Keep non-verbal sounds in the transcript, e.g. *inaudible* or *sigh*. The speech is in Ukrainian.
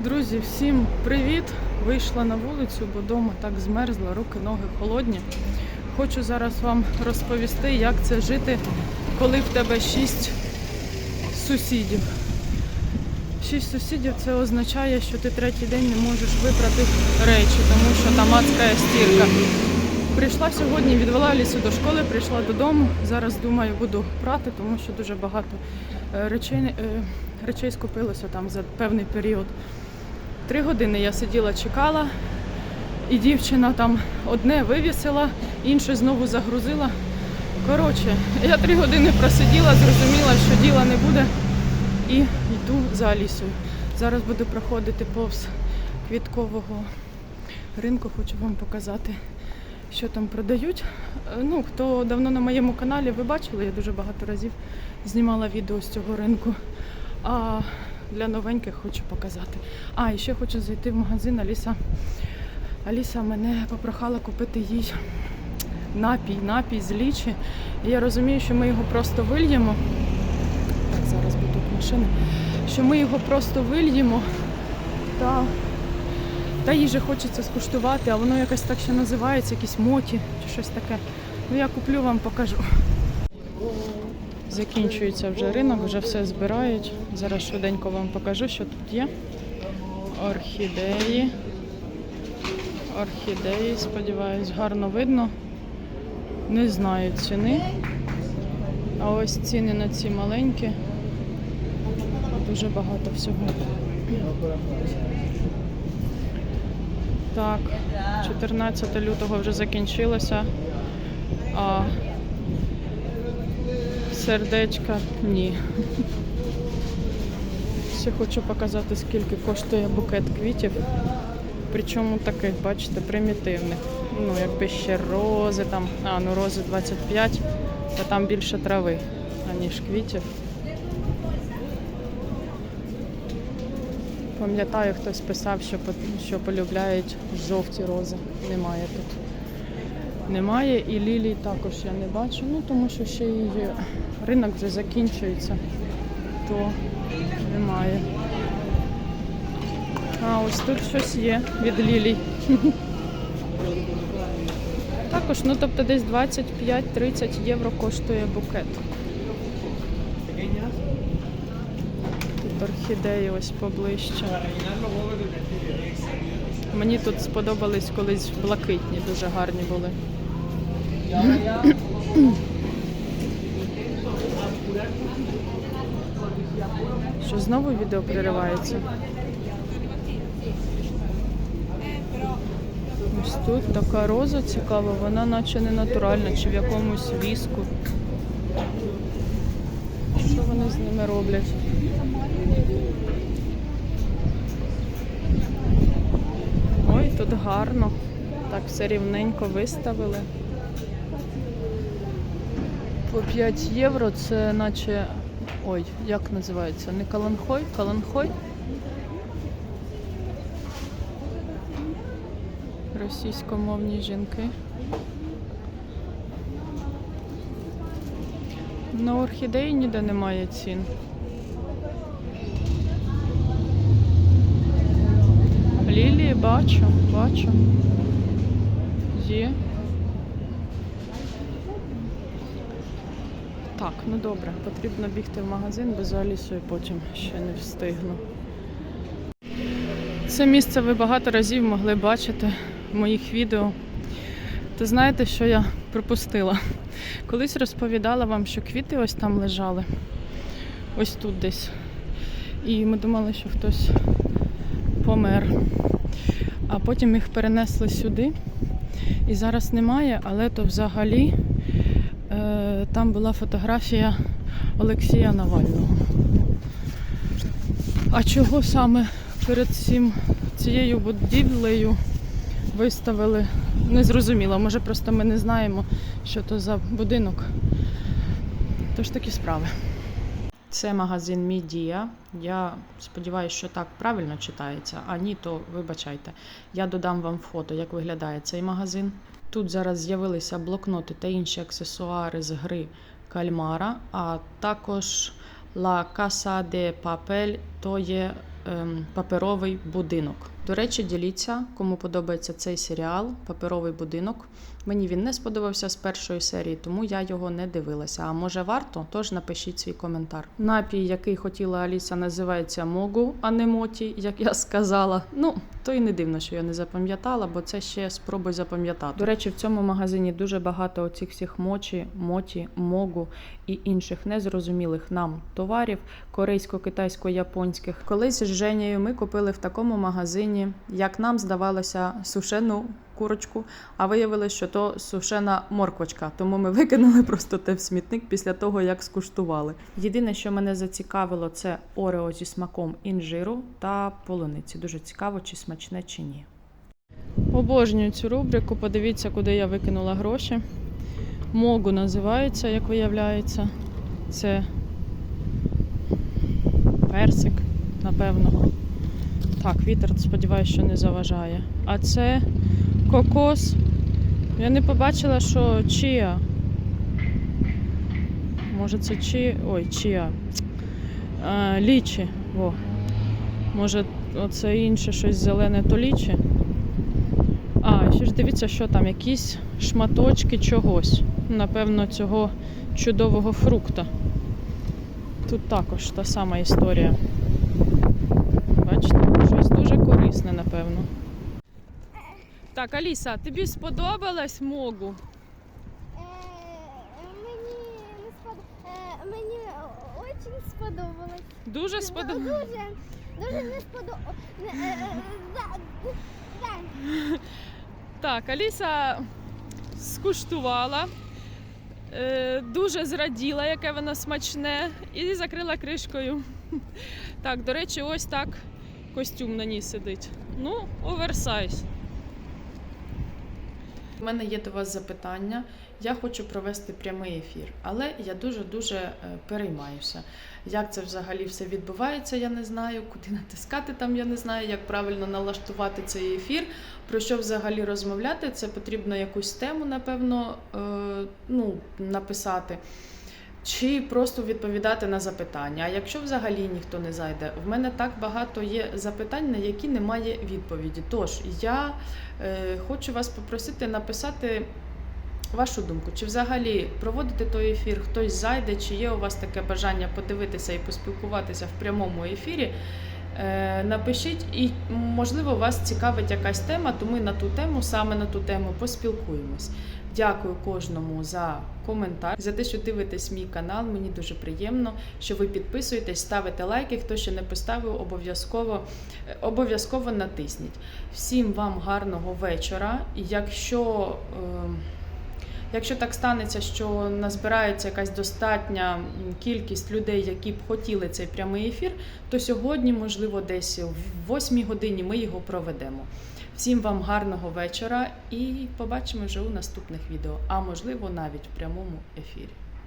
Друзі, всім привіт! Вийшла на вулицю, бо вдома так змерзла, руки, ноги холодні. Хочу зараз вам розповісти, як це жити, коли в тебе шість сусідів. Шість сусідів це означає, що ти третій день не можеш випрати речі, тому що там адська стірка. Прийшла сьогодні, відвела Алісу до школи, прийшла додому. Зараз думаю, буду прати, тому що дуже багато е, речей, е, речей скупилося там за певний період. Три години я сиділа, чекала, і дівчина там одне вивісила, інше знову загрузила. Коротше, я три години просиділа, зрозуміла, що діла не буде, і йду за Алісою. Зараз буду проходити повз квіткового ринку, хочу вам показати, що там продають. Е, Ну, хто давно на моєму каналі, ви бачили, я дуже багато разів знімала відео з цього ринку. А для новеньких хочу показати. А, і ще хочу зайти в магазин. Аліса, Аліса мене попрохала купити їй напій, напій з лічі. І я розумію, що ми його просто вильємо. Так, зараз будуть машини. Що ми його просто вильємо та, та їй хочеться скуштувати, а воно якось так ще називається, якісь моті чи щось таке. Ну я куплю вам, покажу. Закінчується вже ринок, вже все збирають. Зараз швиденько вам покажу, що тут є. Орхідеї. Орхідеї, сподіваюсь, гарно видно. Не знаю ціни. А ось ціни на ці маленькі. Дуже багато всього. Так, 14 лютого вже закінчилося. А сердечка ні. Ще хочу показати, скільки коштує букет квітів. Причому таких, бачите, примітивних. Ну, якби ще рози там, а, ну рози 25, та там більше трави, аніж квітів. Пам'ятаю, хтось писав, що, що полюбляють жовті рози. Немає тут. Немає і лілій також я не бачу, ну тому що ще її ринок вже закінчується, то немає. А ось тут щось є від лілій. *laughs* Також, ну тобто десь 25-30 євро коштує букет. Тут орхідеї ось поближче. Мені тут сподобались колись блакитні, дуже гарні були. Що знову відео переривається? Ось тут така роза цікава, вона наче не натуральна, чи в якомусь віску. Що вони з ними роблять? Ой, тут гарно. Так все рівненько виставили. По 5 євро це наче. Ой, як називається? Не каланхой? Каланхой? Російськомовні жінки. На орхідеї ніде немає цін. Лілії бачу, бачу. Є. Так, ну добре, потрібно бігти в магазин, бо за Алісою потім ще не встигну. Це місце ви багато разів могли бачити в моїх відео. Та знаєте, що я пропустила? Колись розповідала вам, що квіти ось там лежали, ось тут десь. І ми думали, що хтось помер. А потім їх перенесли сюди. І зараз немає, але то взагалі там була фотографія Олексія Навального. А чого саме перед цим, цією будівлею виставили? Не зрозуміло. Може просто ми не знаємо, що то за будинок. Тож такі справи. Це магазин Мідія. Я сподіваюся, що так правильно читається, а ні, то вибачайте. Я додам вам фото, як виглядає цей магазин. Тут зараз з'явилися блокноти та інші аксесуари з гри кальмара, а також La Casa de Papel, то є паперовий будинок. До речі, діліться, кому подобається цей серіал Паперовий будинок. Мені він не сподобався з першої серії, тому я його не дивилася. А може варто? Тож напишіть свій коментар. Напій, який хотіла Аліса, називається Могу, а не Моті, як я сказала. Ну, то і не дивно, що я не запам'ятала, бо це ще спробуй запам'ятати. До речі, в цьому магазині дуже багато оцих всіх мочі, моті, могу і інших незрозумілих нам товарів корейсько-китайсько-японських. Колись з Женєю ми купили в такому магазині, як нам здавалося, сушену курочку, а виявилось, що то сушена морквочка. Тому ми викинули просто те в смітник після того, як скуштували. Єдине, що мене зацікавило, це орео зі смаком інжиру та полуниці. Дуже цікаво, чи смачне, чи ні. Обожнюю цю рубрику. Подивіться, куди я викинула гроші. Могу називається, як виявляється. Це персик, напевно. Так, вітер, сподіваюся, що не заважає. А це кокос. Я не побачила, що чия. Може це чи. Ой, чия. А, лічі. Во. Може, оце інше щось зелене, то лічі. А, ще ж дивіться, що там, якісь шматочки чогось. Напевно, цього чудового фрукта. Тут також та сама історія. Корисне, напевно. Так, Аліса, тобі сподобалась могу? Е, Мені не спод... е, мені дуже сподобалось. Дуже сподобалось. Дуже, дуже не сподобалось. Так, Аліса скуштувала, е, дуже зраділа, яке воно смачне, і закрила кришкою. Так, до речі, ось так костюм на ній сидить. Ну, оверсайз. У мене є до вас запитання. Я хочу провести прямий ефір, але я дуже-дуже е, переймаюся. Як це взагалі все відбувається, я не знаю. Куди натискати там, я не знаю, як правильно налаштувати цей ефір. Про що взагалі розмовляти? Це потрібно якусь тему, напевно, е, ну, написати. Чи просто відповідати на запитання. А якщо взагалі ніхто не зайде, в мене так багато є запитань, на які немає відповіді. Тож я е, хочу вас попросити написати вашу думку, чи взагалі проводити той ефір, хтось зайде, чи є у вас таке бажання подивитися і поспілкуватися в прямому ефірі. Е, Напишіть, і можливо вас цікавить якась тема, то ми на ту тему, саме на ту тему, поспілкуємось. Дякую кожному за коментар, за те, що дивитесь мій канал. Мені дуже приємно, що ви підписуєтесь, ставите лайки. Хто ще не поставив, обов'язково е, обов'язково натисніть. Всім вам гарного вечора. І якщо. е, Якщо так станеться, що назбирається якась достатня кількість людей, які б хотіли цей прямий ефір, то сьогодні, можливо, десь в 8 годині ми його проведемо. Всім вам гарного вечора і побачимо вже у наступних відео, а можливо навіть в прямому ефірі.